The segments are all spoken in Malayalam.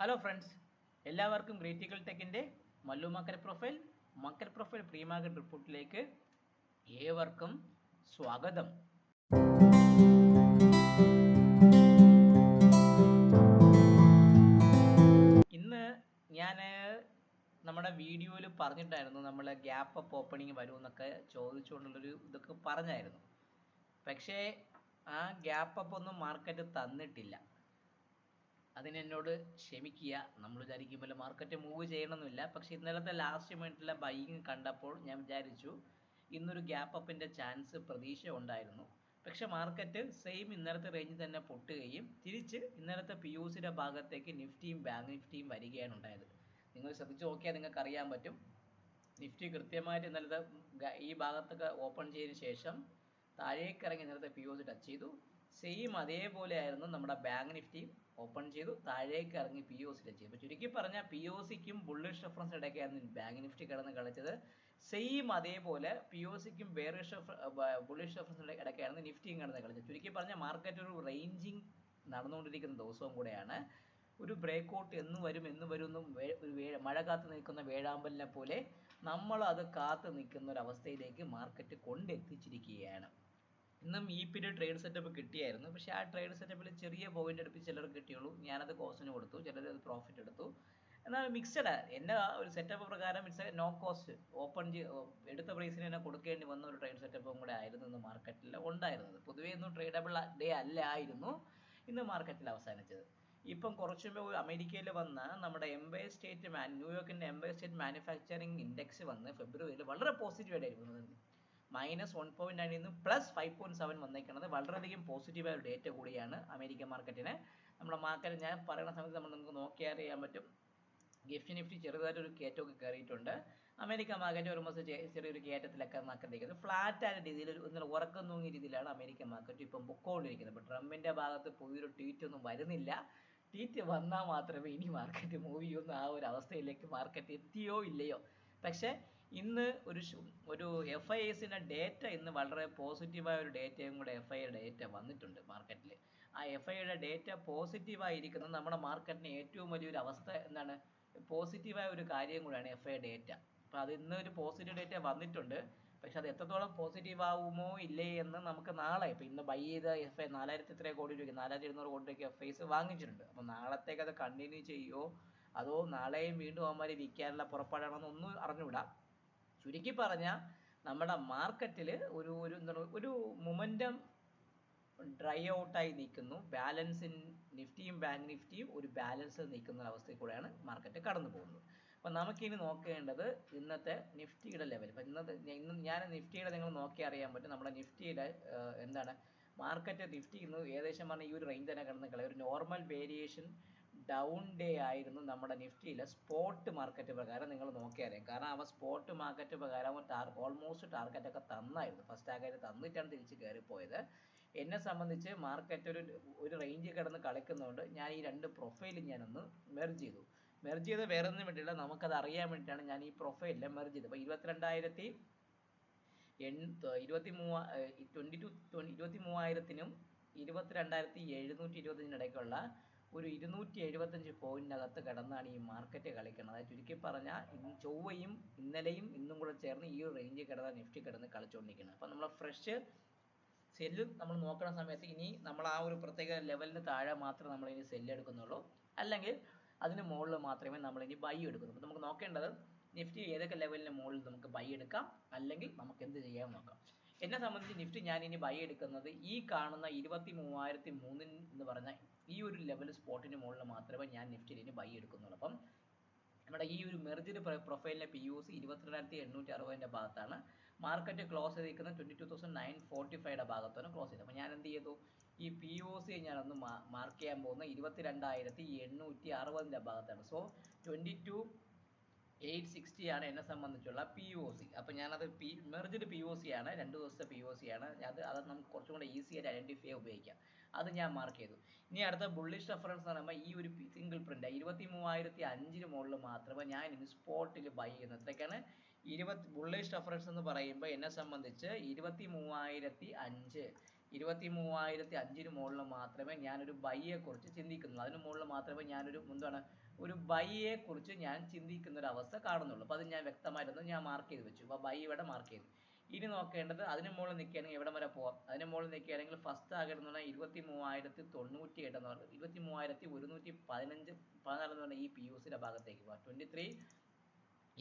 ഹലോ ഫ്രണ്ട്സ് എല്ലാവർക്കും ഗ്രേറ്റിക്കൽ ടെക്കിന്റെ മല്ലു മക്കർ പ്രൊഫൈൽ മക്കർ പ്രൊഫൈൽ പ്രീ മാർക്കറ്റ് റിപ്പോർട്ടിലേക്ക് ഏവർക്കും സ്വാഗതം. ഇന്ന് ഞാൻ നമ്മുടെ വീഡിയോയിൽ പറഞ്ഞിട്ടായിരുന്നു നമ്മൾ ഗ്യാപ്പ് അപ്പ് ഓപ്പണിംഗ് വരുമെന്നൊക്കെ ചോദിച്ചുകൊണ്ടുള്ളൊരു ഇതൊക്കെ പറഞ്ഞായിരുന്നു. പക്ഷേ ആ ഗ്യാപ്പ് അപ്പ് ഒന്നും മാർക്കറ്റ് തന്നിട്ടില്ല. അതിനെന്നോട് ക്ഷമിക്കുക. നമ്മൾ വിചാരിക്കും പോലെ മാർക്കറ്റ് മൂവ് ചെയ്യണമെന്നില്ല. പക്ഷെ ഇന്നലത്തെ ലാസ്റ്റ് മിനിറ്റിലെ ബൈയിങ് കണ്ടപ്പോൾ ഞാൻ വിചാരിച്ചു ഇന്നൊരു ഗ്യാപ്പ് അപ്പിന്റെ ചാൻസ് പ്രതീക്ഷ ഉണ്ടായിരുന്നു. പക്ഷെ മാർക്കറ്റ് സെയിം ഇന്നലത്തെ റേഞ്ചിൽ തന്നെ പൊട്ടുകയും തിരിച്ച് ഇന്നലത്തെ പി യു സിയുടെ ഭാഗത്തേക്ക് നിഫ്റ്റിയും ബാങ്ക് നിഫ്റ്റിയും വരികയാണ് ഉണ്ടായത്. നിങ്ങൾ ശ്രദ്ധിച്ച് നോക്കിയാൽ നിങ്ങൾക്ക് അറിയാൻ പറ്റും. നിഫ്റ്റി കൃത്യമായിട്ട് ഇന്നലത്തെ ഈ ഭാഗത്തൊക്കെ ഓപ്പൺ ചെയ്തതിന് ശേഷം താഴേക്ക് ഇറങ്ങി ഇന്നലത്തെ പി യു സി ടച്ച് ചെയ്തു. സെയിം അതേപോലെ ആയിരുന്നു നമ്മുടെ ബാങ്ക് നിഫ്റ്റിയും ഓപ്പൺ ചെയ്തു. താഴേക്ക് ഇറങ്ങി പി ഒ സി ചെയ്തു. ചുരുക്കി പറഞ്ഞാൽ പി ഒ സിക്കും ബുള്ളിഷ് റെഫറൻസ് ഇടയ്ക്കായിരുന്നു ബാങ്ക് നിഫ്റ്റി കിടന്ന് കളിച്ചത്. സെയിം അതേപോലെ പി ഒ സിക്കും ബേറിഷ് ബുള്ളിഷ് റെഫറൻസ് ഇടയ്ക്കായിരുന്നു നിഫ്റ്റിയും കിടന്ന് കളിച്ചത്. ചുരുക്കി പറഞ്ഞാൽ മാർക്കറ്റ് ഒരു റേഞ്ചിങ് നടന്നുകൊണ്ടിരിക്കുന്ന ദിവസവും കൂടെയാണ്. ഒരു ബ്രേക്ക് ഔട്ട് എന്ന് വരും എന്ന് വരും ഒരു മഴ കാത്തു നിൽക്കുന്ന വേഴാമ്പലിനെ പോലെ നമ്മൾ അത് കാത്തു നിൽക്കുന്ന ഒരു അവസ്ഥയിലേക്ക് മാർക്കറ്റ് കൊണ്ടെത്തിച്ചിരിക്കുകയാണ്. ഇന്നും ഈ പീരീഡ് ട്രേഡ് സെറ്റപ്പ് കിട്ടിയായിരുന്നു. പക്ഷേ ആ ട്രേഡ് സെറ്റപ്പിൽ ചെറിയ പോയിന്റ് അടുപ്പിച്ച് ചിലർക്ക് കിട്ടിയുള്ളൂ. ഞാനത് കോസ്റ്റിന് കൊടുത്തു. ചിലർ അത് പ്രോഫിറ്റ് എടുത്തു. എന്നാൽ മിക്സഡ് എന്റെ ഒരു സെറ്റപ്പ് പ്രകാരം ഇറ്റ്സ് നോ കോസ്റ്റ് ഓപ്പൺ എടുത്ത പ്രൈസിന് തന്നെ കൊടുക്കേണ്ടി വന്ന ഒരു ട്രേഡ് സെറ്റപ്പും കൂടെ ആയിരുന്നു ഇന്ന് മാർക്കറ്റിൽ ഉണ്ടായിരുന്നത്. പൊതുവേ ഇന്നും ട്രേഡബിൾ ഡേ അല്ലായിരുന്നു ഇന്ന് മാർക്കറ്റിൽ അവസാനിച്ചത്. ഇപ്പം കുറച്ചു മുമ്പ് അമേരിക്കയിൽ വന്ന നമ്മുടെ എംബൈ സ്റ്റേറ്റ് മാൻ ന്യൂയോർക്കിന്റെ എംബൈ സ്റ്റേറ്റ് മാനുഫാക്ചറിങ് ഇൻഡെക്സ് വന്ന് ഫെബ്രുവരിയിൽ വളരെ പോസിറ്റീവ് ആയിട്ടായിരുന്നു മൈനസ് വൺ പോയിന്റ് നയനിൽ നിന്ന് പ്ലസ് ഫൈവ് പോയിന്റ് സെവൻ വന്നേക്കുന്നത് വളരെയധികം പോസിറ്റീവായ ഒരു ഡേറ്റ കൂടിയാണ് അമേരിക്കൻ മാർക്കറ്റിന് നമ്മുടെ മാർക്കറ്റ് ഞാൻ പറയുന്ന സമയത്ത് നമ്മൾ നമുക്ക് നോക്കിയാൽ അറിയാൻ പറ്റും. ഗിഫ്റ്റ് നിഫ്റ്റി ചെറുതായിട്ട് ഒരു കയറ്റമൊക്കെ കയറിയിട്ടുണ്ട്. അമേരിക്ക മാർക്കറ്റ് ഓൾമോസ്റ്റ് ചെറിയൊരു കയറ്റത്തിലൊക്കെ മാർക്കറ്റ് ഫ്ലാറ്റ് ആയ രീതിയിൽ ഒരു ഇന്നലെ ഉറക്കം തൂങ്ങിയ രീതിയിലാണ് അമേരിക്കൻ മാർക്കറ്റ് ഇപ്പം പൊക്കോണ്ടിരിക്കുന്നത്. ഇപ്പോൾ ട്രംപിന്റെ ഭാഗത്ത് പുതിയൊരു ട്വീറ്റ് ഒന്നും വരുന്നില്ല. ട്വീറ്റ് വന്നാൽ മാത്രമേ ഇനി മാർക്കറ്റ് മൂവ് ചെയ്യുന്ന ആ ഒരു അവസ്ഥയിലേക്ക് മാർക്കറ്റ് എത്തിയോ ഇല്ലയോ. പക്ഷേ ഇന്ന് ഒരു ഒരു എഫ് ഐ എസിന്റെ ഡേറ്റ ഇന്ന് വളരെ പോസിറ്റീവായ ഒരു ഡേറ്റയും കൂടെ എഫ് ഐ ഡേറ്റ വന്നിട്ടുണ്ട് മാർക്കറ്റിൽ ആ എഫ് ഐയുടെ ഡേറ്റ പോസിറ്റീവ് ആയിരിക്കുന്നത് നമ്മുടെ മാർക്കറ്റിന് ഏറ്റവും വലിയൊരു അവസ്ഥ എന്താണ്? പോസിറ്റീവായ ഒരു കാര്യം കൂടെയാണ് എഫ് ഐ ഡേറ്റ അപ്പോൾ അത് ഇന്ന് ഒരു പോസിറ്റീവ് ഡേറ്റ വന്നിട്ടുണ്ട്. പക്ഷെ അത് എത്രത്തോളം പോസിറ്റീവ് ആവുമോ ഇല്ലേ എന്ന് നമുക്ക് നാളെ ഇപ്പം ഇന്ന് ബൈ ചെയ്ത എഫ് ഐ നാലായിരത്തി ഇത്രയും കോടി രൂപയ്ക്ക്? നാലായിരത്തി ഇരുന്നൂറ് കോടി രൂപയ്ക്ക് എഫ് ഐസ് വാങ്ങിച്ചിട്ടുണ്ട്. അപ്പോൾ നാളത്തേക്ക് അത് കണ്ടിന്യൂ ചെയ്യുമോ അതോ നാളെയും വീണ്ടും അവന്മാർ വിൽക്കാനുള്ള പുറപ്പാടാണെന്ന് ഒന്നും അറിഞ്ഞുകൂടാ. ചുരുക്കി പറഞ്ഞാൽ നമ്മുടെ മാർക്കറ്റിൽ ഒരു ഒരു എന്താണ് ഒരു മൊമെന്റം ഡ്രൈ ഔട്ടായി നിൽക്കുന്നു. ബാലൻസിൻ നിഫ്റ്റിയും ബാങ്ക് നിഫ്റ്റിയും ഒരു ബാലൻസ് നിൽക്കുന്ന അവസ്ഥയിൽ കൂടെയാണ് മാർക്കറ്റ് കടന്നു പോകുന്നത്. അപ്പം നമുക്കിനി നോക്കേണ്ടത് ഇന്നത്തെ നിഫ്റ്റിയുടെ ലെവൽ. ഇപ്പം ഇന്നത്തെ ഇന്ന് ഞാൻ നിഫ്റ്റിയുടെ നിങ്ങൾ നോക്കി അറിയാൻ പറ്റും. നമ്മുടെ നിഫ്റ്റിയുടെ എന്താണ് മാർക്കറ്റ് നിഫ്റ്റി ഇന്ന് ഏകദേശം പറഞ്ഞാൽ ഈ ഒരു റേഞ്ച് തന്നെ കിടന്ന് കളയും ഒരു നോർമൽ വേരിയേഷൻ ഡൗൺ ഡേ ആയിരുന്നു നമ്മുടെ നിഫ്റ്റിയിലെ സ്പോട്ട് മാർക്കറ്റ് പ്രകാരം നിങ്ങൾ നോക്കിയാലേ കാരണം അവ സ്പോട്ട് മാർക്കറ്റ് പ്രകാരം ഓൾമോസ്റ്റ് ടാർഗറ്റ് ഒക്കെ തന്നായിരുന്നു. ഫസ്റ്റ് ടാർഗറ്റ് തന്നിട്ടാണ് തിരിച്ച് കയറിപ്പോയത്. എന്നെ സംബന്ധിച്ച് മാർക്കറ്റ് ഒരു ഒരു റേഞ്ച് കിടന്ന് കളിക്കുന്നതുകൊണ്ട് ഞാൻ ഈ രണ്ട് പ്രൊഫൈലും ഞാനൊന്ന് മെർജ് ചെയ്തു. മെർജ് ചെയ്ത് വേറെ ഒന്നും വേണ്ടിയില്ല നമുക്കത് അറിയാൻ വേണ്ടിയിട്ടാണ് ഞാൻ ഈ പ്രൊഫൈലിൽ മെർജ് ചെയ്തത്. അപ്പോൾ ഇരുപത്തിരണ്ടായിരത്തി എൺ ഇരുപത്തി മൂവാ ട്വന്റി ടു ഇരുപത്തി മൂവായിരത്തിനും ഇരുപത്തിരണ്ടായിരത്തി എഴുന്നൂറ്റി ഇരുപത്തഞ്ചിന് ഇടയ്ക്കുള്ള ഒരു ഇരുന്നൂറ്റി എഴുപത്തഞ്ച് പോയിന്റിനകത്ത് കിടന്നാണ് ഈ മാർക്കറ്റ് കളിക്കുന്നത്. അതായത് ചുരുക്കി പറഞ്ഞാൽ ഇന്ന് ചൊവ്വയും ഇന്നലെയും ഇന്നും കൂടെ ചേർന്ന് ഈ ഒരു റേഞ്ചിൽ കിടന്ന നിഫ്റ്റി കിടന്ന് കളിച്ചുകൊണ്ടിരിക്കുന്നത് അപ്പോൾ നമ്മൾ ഫ്രഷ് സെല്ല് നമ്മൾ നോക്കുന്ന സമയത്ത് ഇനി നമ്മൾ ആ ഒരു പ്രത്യേക ലെവലിന് താഴെ മാത്രമേ നമ്മൾ ഇനി സെല്ല് എടുക്കുന്നുള്ളൂ. അല്ലെങ്കിൽ അതിന് മുകളിൽ മാത്രമേ നമ്മൾ ഇനി ബൈ എടുക്കുന്നുള്ളൂ. അപ്പം നമുക്ക് നോക്കേണ്ടത് നിഫ്റ്റി ഏതൊക്കെ ലെവലിന് മുകളിൽ നമുക്ക് ബൈ എടുക്കാം. അല്ലെങ്കിൽ നമുക്ക് എന്ത് ചെയ്യാൻ നോക്കാം. എന്നെ സംബന്ധിച്ച് നിഫ്റ്റി ഞാൻ ഇനി ബൈ എടുക്കുന്നത് ഈ കാണുന്ന ഇരുപത്തി മൂവായിരത്തി മൂന്നിന് എന്ന് പറഞ്ഞ ഈ ഒരു ലെവൽ സ്പോട്ടിന് മുകളിൽ മാത്രമേ ഞാൻ നിഫ്റ്റിയിൽ ഇനി ബൈ എടുക്കുന്നുള്ളൂ. അപ്പം നമ്മുടെ ഈ ഒരു മെർജിഡ് പ്രൊഫൈലിലെ പി യു സി ഇരുപത്തിരണ്ടായിരത്തി എണ്ണൂറ്റി അറുപതിന്റെ ഭാഗത്താണ്. മാർക്കറ്റ് ക്ലോസ് ചെയ്തിരിക്കുന്നത് twenty two thousand nine forty ഫൈവയുടെ ഭാഗത്താണ് ക്ലോസ് ചെയ്തത്. അപ്പോൾ ഞാൻ എന്ത് ചെയ്തു? ഈ പി ഒ സി ഞാനൊന്ന് മാർക്ക് ചെയ്യാൻ പോകുന്ന ഇരുപത്തിരണ്ടായിരത്തി എണ്ണൂറ്റി അറുപതിന്റെ ഭാഗത്താണ്. So twenty two eight sixty ആണ് എന്നെ സംബന്ധിച്ചുള്ള പി ഒ സി അപ്പോൾ ഞാനത് P merged P O C ആണ് രണ്ട് ദിവസത്തെ പി ഒ സി ആണ്. അത് അത് നമുക്ക് കുറച്ചും കൂടെ ഈസി ആയിട്ട് ഐഡന്റിഫൈ ഉപയോഗിക്കാം. അത് ഞാൻ മാർക്ക് ചെയ്തു. ഇനി അടുത്ത ബുള്ളിഷ് റെഫറൻസ് എന്ന് പറയുമ്പോൾ ഈ ഒരു സിംഗിൾ പ്രിന്റ് ഇരുപത്തി മൂവായിരത്തി അഞ്ചിന് മുകളിൽ മാത്രമേ ഞാൻ ഇനി സ്പോട്ടിൽ ബൈ ചെയ്യുന്നത്. ഇത്രയൊക്കെയാണ് ഇരുപത്തി ബുള്ളിഷ് റെഫറൻസ് എന്ന് പറയുമ്പോൾ എന്നെ സംബന്ധിച്ച് ഇരുപത്തി മൂവായിരത്തി അഞ്ച് ഇരുപത്തി മൂവായിരത്തി അഞ്ചിന് മുകളിൽ മാത്രമേ ഞാനൊരു ബൈയെ കുറിച്ച് ചിന്തിക്കുന്നുള്ളൂ. അതിന് മുകളിൽ മാത്രമേ ഞാനൊരു എന്താണ് ഒരു ബൈയെ കുറിച്ച് ഞാൻ ചിന്തിക്കുന്ന ഒരു അവസ്ഥ കാണുന്നുള്ളൂ. അപ്പോൾ അത് ഞാൻ വ്യക്തമായിട്ടൊന്ന് ഞാൻ മാർക്ക് ചെയ്ത് വെച്ചു. അപ്പോൾ ബൈ ഇവിടെ മാർക്ക് ചെയ്തു. ഇനി നോക്കേണ്ടത് അതിന് മുകളിൽ നിൽക്കുകയാണെങ്കിൽ എവിടം വരെ പോവാം? അതിന് മുകളിൽ നിൽക്കുകയാണെങ്കിൽ ഫസ്റ്റ് ആകരുത് പറഞ്ഞാൽ ഇരുപത്തി മൂവായിരത്തി തൊണ്ണൂറ്റി എട്ട് എന്ന് പറയുന്നത് ഇരുപത്തി മൂവായിരത്തി ഒരുന്നൂറ്റി പതിനഞ്ച് പതിനാല് എന്ന് പറഞ്ഞാൽ ഈ പി യു സിയുടെ ഭാഗത്തേക്ക് പോവാം. ട്വന്റി ത്രീ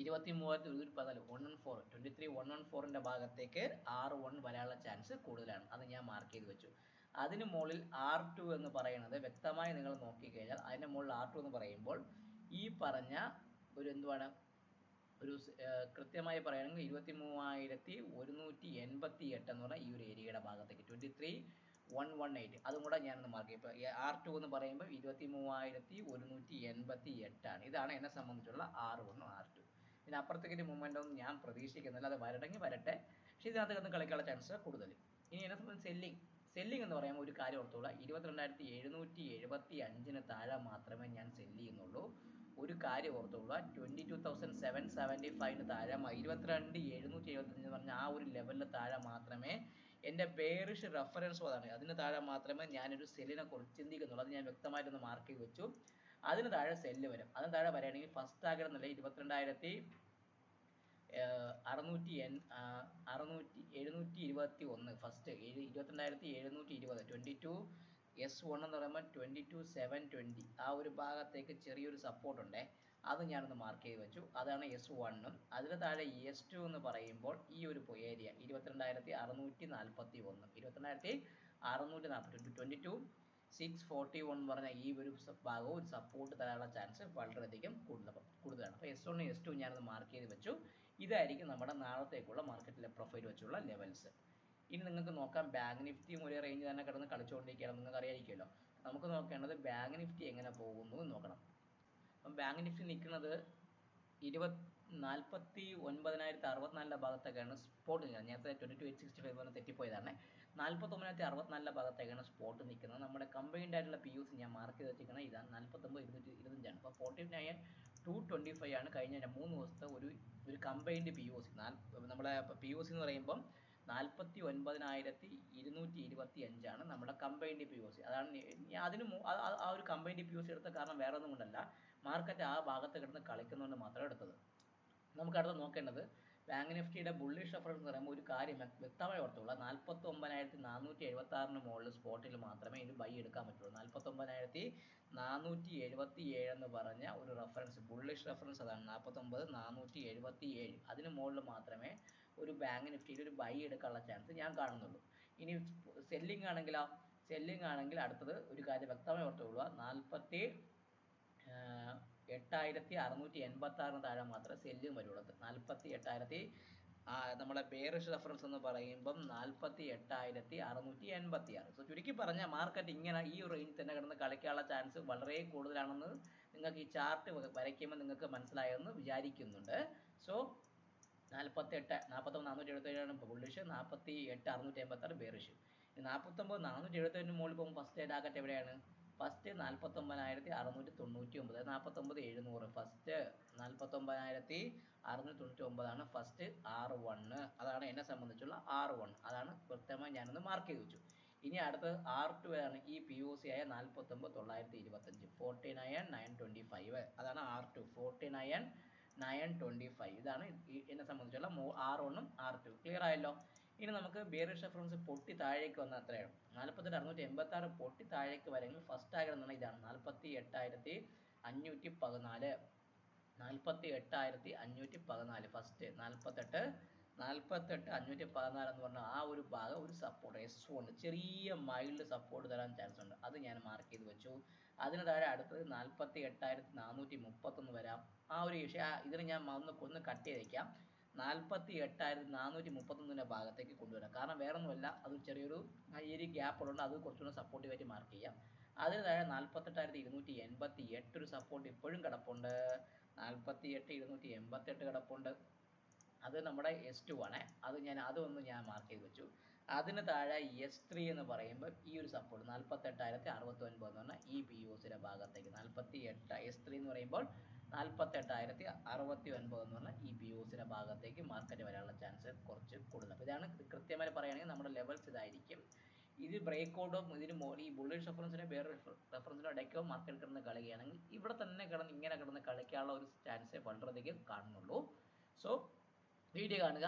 ഇരുപത്തി മൂവായിരത്തി ഒരുന്നൂറ്റി പതിനാല് one one four twenty three one one ഫോറിന്റെ ഭാഗത്തേക്ക് ആർ വൺ വരാനുള്ള ചാൻസ് കൂടുതലാണ്. അത് ഞാൻ മാർക്ക് ചെയ്ത് വെച്ചു. അതിന് മുകളിൽ ആർ ടു എന്ന് പറയുന്നത് വ്യക്തമായി നിങ്ങൾ നോക്കിക്കഴിഞ്ഞാൽ അതിന് മുകളിൽ ആർ ടു എന്ന് പറയുമ്പോൾ ഈ പറഞ്ഞ ഒരു എന്തുവാണ്? ഒരു കൃത്യമായി പറയുകയാണെങ്കിൽ ഇരുപത്തി മൂവായിരത്തി ഒരുന്നൂറ്റി എൺപത്തി എട്ട് എന്ന് പറഞ്ഞാൽ ഈ ഒരു ഏരിയയുടെ ഭാഗത്തേക്ക്. Twenty three one one eight അതും കൂടെ ഞാനൊന്ന് മാർക്ക് ഇപ്പോൾ ആർ ടു എന്ന് പറയുമ്പോൾ ഇരുപത്തി മൂവായിരത്തി ഒരുന്നൂറ്റി എൺപത്തി എട്ടാണ് ഇതാണ് എന്നെ സംബന്ധിച്ചുള്ള ആർ വണ്ണും ആർ ടു ഇതിനപ്പുറത്തേക്ക് മൂവ്മെന്റ് ഒന്നും ഞാൻ പ്രതീക്ഷിക്കുന്നില്ല. അത് വരണമെങ്കിൽ വരട്ടെ. പക്ഷേ ഇതിനകത്ത് കിടന്ന് കളിക്കാനുള്ള ചാൻസ് കൂടുതൽ ഇനി എന്നെ സംബന്ധിച്ച് സെല്ലിംഗ് സെല്ലിംഗ് എന്ന് പറയുമ്പോൾ ഒരു കാര്യം ഓർത്തോളാം. ഇരുപത്തിരണ്ടായിരത്തി എഴുന്നൂറ്റി എഴുപത്തി അഞ്ചിന് താഴെ മാത്രമേ ഞാൻ സെല്ല് ചെയ്യുന്നുള്ളൂ. ഒരു കാര്യം ഓർത്തോളുക twenty two thousand seven seventy ഫൈവിന് താഴെ ഇരുപത്തിരണ്ട് എഴുന്നൂറ്റി എഴുപത്തഞ്ച് എന്ന് പറഞ്ഞ ആ ഒരു ലെവലിൽ താഴെ മാത്രമേ എന്റെ ബേറിഷ് റെഫറൻസ് അതാണ് അതിന് താഴെ മാത്രമേ ഞാനൊരു സെല്ലിനെ കുറിച്ച് ചിന്തിക്കുന്നുള്ളൂ. അത് ഞാൻ വ്യക്തമായിട്ടൊന്ന് മാർക്ക് ചെയ്ത് വെച്ചു. അതിന് താഴെ സെല്ല് വരും. അതിന് താഴെ വരികയാണെങ്കിൽ ഫസ്റ്റ് ആകണമെന്നില്ല ഇരുപത്തിരണ്ടായിരത്തി ഏർ അറുന്നൂറ്റി എൺ അറുന്നൂറ്റി എഴുന്നൂറ്റി ഇരുപത്തി ഒന്ന് ഫസ്റ്റ് ഇരുപത്തിരണ്ടായിരത്തി എഴുന്നൂറ്റി ഇരുപത് ട്വന്റി ടു എസ് വൺ എന്ന് പറയുമ്പോൾ ട്വന്റി ടു സെവൻ ട്വന്റി ആ ഒരു ഭാഗത്തേക്ക് ചെറിയൊരു സപ്പോർട്ട് ഉണ്ടേ. അത് ഞാനൊന്ന് മാർക്ക് ചെയ്ത് വെച്ചു. അതാണ് എസ് വണ്ണും അതിന് താഴെ എസ് ടു എന്ന് പറയുമ്പോൾ ഈ ഒരു ഏരിയ ഇരുപത്തിരണ്ടായിരത്തി അറുന്നൂറ്റി നാൽപ്പത്തി ഒന്ന് ഇരുപത്തിരണ്ടായിരത്തി അറുന്നൂറ്റി നാൽപ്പത്തി twenty two six forty one പറഞ്ഞ ഈ ഒരു ഭാഗവും ഒരു സപ്പോർട്ട് തരാനുള്ള ചാൻസ് വളരെയധികം കൂടുതൽ കൂടുതലാണ്. അപ്പോൾ എസ് വണ്ണും എസ് ടു ഞാനത് മാർക്ക് ചെയ്ത് വെച്ചു. ഇതായിരിക്കും നമ്മുടെ നാളത്തേക്കുള്ള മാർക്കറ്റിലെ പ്രൊഫൈൽ വെച്ചുള്ള ലെവൽസ് ഇനി നിങ്ങൾക്ക് നോക്കാം ബാങ്ക് നിഫ്റ്റിയും ഒരേ റേഞ്ച് തന്നെ കിടന്ന് കളിച്ചുകൊണ്ടിരിക്കുകയാണ് നിങ്ങൾക്ക് അറിയായിരിക്കുമല്ലോ. നമുക്ക് നോക്കേണ്ടത് ബാങ്ക് നിഫ്റ്റി എങ്ങനെ പോകുന്നു എന്ന് നോക്കണം. അപ്പം ബാങ്ക് നിഫ്റ്റി നിൽക്കുന്നത് ഇരുപത് നാൽപ്പത്തി ഒൻപതിനായിരത്തി അറുപത്തിനാലിലെ ഭാഗത്തേക്കാണ് സ്പോട്ട് നിൽക്കുന്നത്. നേരത്തെ twenty two eight sixty five പറഞ്ഞ് തെറ്റിപ്പോയതാണ്. നാൽപ്പത്തൊമ്പതിനായിരത്തി അറുപത്തിനാലിലെ ഭാഗത്തേക്കാണ് സ്പോട്ട് നിൽക്കുന്നത്. നമ്മുടെ കമ്പൈൻഡ് ആയിട്ടുള്ള പി യു സി ഞാൻ മാർക്ക് ചെയ്ത് വെച്ചിരിക്കുന്നത് ഇതാണ്. നാൽപ്പത്തൊമ്പത് ഇരുന്നൂറ്റി ഇരുപത്തഞ്ചാണ് അപ്പോൾ forty nine two twenty five ആണ് കഴിഞ്ഞ മൂന്ന് ദിവസത്തെ ഒരു ഒരു കമ്പൈൻഡ് പി യു സി നമ്മുടെ പി യു സി എന്ന് പറയുമ്പം നാൽപ്പത്തി ഒൻപതിനായിരത്തി ഇരുന്നൂറ്റി ഇരുപത്തി അഞ്ചാണ് നമ്മുടെ കമ്പൈൻഡ് പി യു സി അതാണ് അതിന് ആ ഒരു കമ്പൈൻഡ് പി യു സി എടുത്ത കാരണം വേറെ ഒന്നും കൊണ്ടല്ല. മാർക്കറ്റ് ആ ഭാഗത്ത് കിടന്ന് കളിക്കുന്നതുകൊണ്ട് മാത്രമേ എടുത്തത്. നമുക്ക് അടുത്ത് നോക്കേണ്ടത് ബാങ്ക് നിഫ്റ്റിയുടെ ബുള്ളിഷ് റെഫറൻസ് എന്ന് പറയുമ്പോൾ ഒരു കാര്യം വ്യക്ത- വ്യക്തമായി ഓർത്തുള്ള നാൽപ്പത്തി ഒമ്പതിനായിരത്തി നാനൂറ്റി എഴുപത്തി ആറിന് മുകളിൽ സ്പോട്ടിൽ മാത്രമേ ഇത് ബൈ എടുക്കാൻ പറ്റുള്ളൂ. നാൽപ്പത്തി ഒമ്പതിനായിരത്തി നാനൂറ്റി എഴുപത്തി ഏഴ് എന്ന് പറഞ്ഞ ഒരു റെഫറൻസ് ബുള്ളിഷ് റെഫറൻസ് അതാണ്. നാൽപ്പത്തൊമ്പത് നാനൂറ്റി എഴുപത്തി ഏഴ് അതിന് മുകളിൽ മാത്രമേ ഒരു ബാങ്ക് നിഫ്റ്റിയിൽ ഒരു ബൈ എടുക്കാനുള്ള ചാൻസ് ഞാൻ കാണുന്നുള്ളൂ. ഇനി സെല്ലിംഗ് ആണെങ്കിലോ? സെല്ലിംഗ് ആണെങ്കിൽ അടുത്തത് ഒരു കാര്യം വ്യക്തമായി ഓർത്തുകൊള്ളുക നാൽപ്പത്തി എട്ടായിരത്തി അറുന്നൂറ്റി എൺപത്തി ആറിന് താഴെ മാത്രമേ സെല്ലും വരുള്ളൂ. നാൽപ്പത്തി എട്ടായിരത്തി നമ്മുടെ ബേറിഷ് റെഫറൻസ് എന്ന് പറയുമ്പം നാൽപ്പത്തി എട്ടായിരത്തി അറുന്നൂറ്റി എൺപത്തി ആറ് സോ ചുരുക്കി പറഞ്ഞാൽ മാർക്കറ്റ് ഇങ്ങനെ ഈ റേഞ്ച് തന്നെ കിടന്ന് കളിക്കാനുള്ള ചാൻസ് വളരെ കൂടുതലാണെന്ന് നിങ്ങൾക്ക് ഈ ചാർട്ട് വരയ്ക്കുമ്പോൾ നിങ്ങൾക്ക് മനസ്സിലായെന്ന് വിചാരിക്കുന്നുണ്ട്. സോ നാൽപ്പത്തെട്ട് നാൽപ്പത്തൊമ്പത് നാനൂറ്റി എഴുപത്തേഴാണ് ബുള്ളിഷ് നാൽപ്പത്തി എട്ട് അറുന്നൂറ്റി എൺപത്തി ആറ് ബേറിഷ് നാൽപ്പത്തൊമ്പത് നാനൂറ്റി എഴുപത്തേഴിന് മുകളിൽ പോകുമ്പോൾ ഫസ്റ്റ് ടാർഗറ്റ് എവിടെയാണ്? ഫസ്റ്റ് നാൽപ്പത്തൊമ്പതിനായിരത്തി അറുന്നൂറ്റി തൊണ്ണൂറ്റി ഒമ്പത് നാൽപ്പത്തൊമ്പത് എഴുന്നൂറ്. ഫസ്റ്റ് നാല്പത്തൊമ്പതിനായിരത്തി ഒമ്പതാണ് ഫസ്റ്റ് ആറ് വണ്ണ് അതാണ് എന്നെ സംബന്ധിച്ചുള്ള ആറ് വൺ അതാണ് കൃത്യമായി ഞാനൊന്ന് മാർക്ക് ചെയ്ത് വെച്ചു. ഇനി അടുത്തത് ആർ ടു ആണ്. ഈ പി യു സി ആയ നാല്പത്തൊമ്പത് തൊള്ളായിരത്തി ഇരുപത്തഞ്ച് forty nine nine twenty five അതാണ് R two forty nine nine twenty five ഇതാണ് എന്നെ സംബന്ധിച്ചുള്ള ആർ വണ്ണും ആർ ടു ക്ലിയർ ആയല്ലോ? ഇനി നമുക്ക് ബിയറിഷ് റെഫറൻസ് പൊട്ടി താഴേക്ക് വന്ന എത്രയാണ് നാൽപ്പത്തെട്ട് അറുന്നൂറ്റി എൺപത്തി ആറ് പൊട്ടി താഴേക്ക് വരെങ്കിൽ ഫസ്റ്റ് ആകണമെന്നാണ് ഇതാണ്. നാൽപ്പത്തി എട്ടായിരത്തി അഞ്ഞൂറ്റി പതിനാല്. നാൽപ്പത്തി എട്ടായിരത്തി അഞ്ഞൂറ്റി പതിനാല്. ഫസ്റ്റ് നാൽപ്പത്തെട്ട് നാൽപ്പത്തെട്ട് അഞ്ഞൂറ്റി പതിനാല് എന്ന് പറഞ്ഞ ആ ഒരു ഭാഗം ഒരു സപ്പോർട്ട് എസ് ഉണ്ട് ചെറിയ മൈൽഡ് സപ്പോർട്ട് തരാൻ ചാൻസ് ഉണ്ട്. അത് ഞാൻ മാർക്ക് ചെയ്ത് വെച്ചു. അതിന് താഴെ അടുത്തത് നാൽപ്പത്തി എട്ടായിരത്തി നാനൂറ്റി മുപ്പത്തൊന്ന് വരാം. ആ ഒരു വിഷയം ഇതിന് ഞാൻ ഒന്ന് ഒന്ന് കട്ട് ചെയ്തേക്കാം നാൽപ്പത്തി എട്ടായിരത്തി നാനൂറ്റി മുപ്പത്തൊന്നിന്റെ ഭാഗത്തേക്ക് കൊണ്ടുവരാം. കാരണം വേറെ ഒന്നുമല്ല അത് ചെറിയൊരു ഈ ഒരു ഗ്യാപ്പ് ഉള്ളതുകൊണ്ട് അത് കുറച്ചുകൂടെ സപ്പോർട്ടീവായിട്ട് മാർക്ക് ചെയ്യാം. അതിന് താഴെ നാൽപ്പത്തെട്ടായിരത്തി ഇരുന്നൂറ്റി എൺപത്തി എട്ട് ഒരു സപ്പോർട്ട് ഇപ്പോഴും കിടപ്പുണ്ട്. നാൽപ്പത്തി എട്ട് ഇരുന്നൂറ്റി എൺപത്തെട്ട് കിടപ്പുണ്ട്. അത് നമ്മുടെ എസ് ടു ആണ്. അത് ഞാൻ അതൊന്ന് ഞാൻ മാർക്ക് ചെയ്ത് വെച്ചു. അതിന് താഴെ എസ് ത്രീ എന്ന് പറയുമ്പോൾ ഈ ഒരു സപ്പോർട്ട് നാൽപ്പത്തെട്ടായിരത്തി അറുപത്തി ഒൻപത് എന്ന് പറഞ്ഞാൽ ഈ പി സിയുടെ ഭാഗത്തേക്ക് നാൽപ്പത്തി എട്ട് എസ് ത്രീ എന്ന് പറയുമ്പോൾ നാൽപ്പത്തെട്ടായിരത്തി അറുപത്തി ഒൻപത് എന്ന് പറഞ്ഞാൽ ഈ പി ഭാഗത്തേക്ക് മാർക്കറ്റ് വരാനുള്ള ചാൻസ് കുറച്ച് കൂടുതൽ അപ്പോൾ ഇതാണ് കൃത്യമായി പറയുകയാണെങ്കിൽ നമ്മുടെ ലെവൽസ് ഇതായിരിക്കും. ഇത് ബ്രേക്ക് ഔട്ടോ ഇതിന് മോ ഈ ബുള്ളിഷ് റെഫറൻസിനെ വേറെ റെഫറൻസിനോ ഇടയ്ക്കോ മാർക്കറ്റ് കിടന്ന് കളിക്കുകയാണെങ്കിൽ ഇവിടെ തന്നെ കിടന്ന് ഇങ്ങനെ കിടന്ന് കളിക്കാനുള്ള ഒരു ചാൻസേ വളരെയധികം കാണുന്നുള്ളൂ. സോ വീഡിയോ കാണുക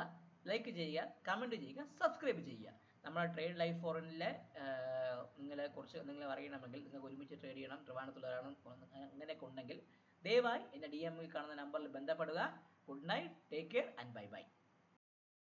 ലൈക്ക് ചെയ്യുക കമന്റ് ചെയ്യുക സബ്സ്ക്രൈബ് ചെയ്യുക. നമ്മുടെ ട്രേഡ് ലൈഫ് ഫോറിനിലെ നിങ്ങളെ കുറിച്ച് നിങ്ങൾ അറിയണമെങ്കിൽ നിങ്ങൾക്ക് ഒരുമിച്ച് ട്രേഡ് ചെയ്യണം. ട്രിവാണത്തുള്ളവരാണ് അങ്ങനെയൊക്കെ ഉണ്ടെങ്കിൽ ദയവായി എന്റെ ഡി എമ്മിൽ കാണുന്ന നമ്പറിൽ ബന്ധപ്പെടുക. Good night take care and bye bye